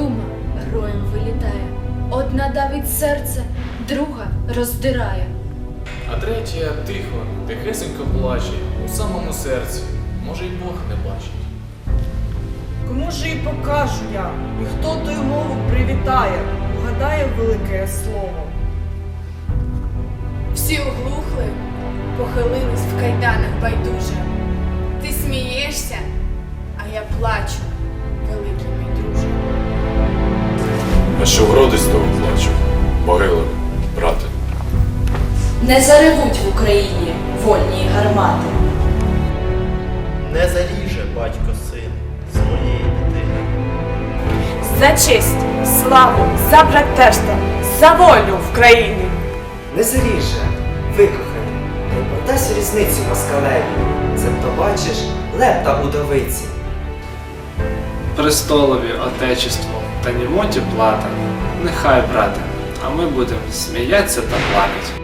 дума роєм вилітає. Одна давить серце, друга роздирає. А третя тихо, тихесенько плаче у самому серці. Може, й Бог не бачить. Кому ж і покажу я, і хто тою мову привітає, угадає велике слово. Всі оглухли, похилились в кайданах байдуже. Ти смієшся, а я плачу. А що вроди з того плачу? Могила, брате. Не заревуть в Україні вольні гармати. Не заріже батько син своєї дитини. За честь, славу, за братерство, за волю в країні. Не заріже, викоханий, не подасть різницю москалеві, Цебто бачиш лепта удовиці. Престолові отечеству та німоті плата. Нехай, брате, а ми будемо сміятися та плакати.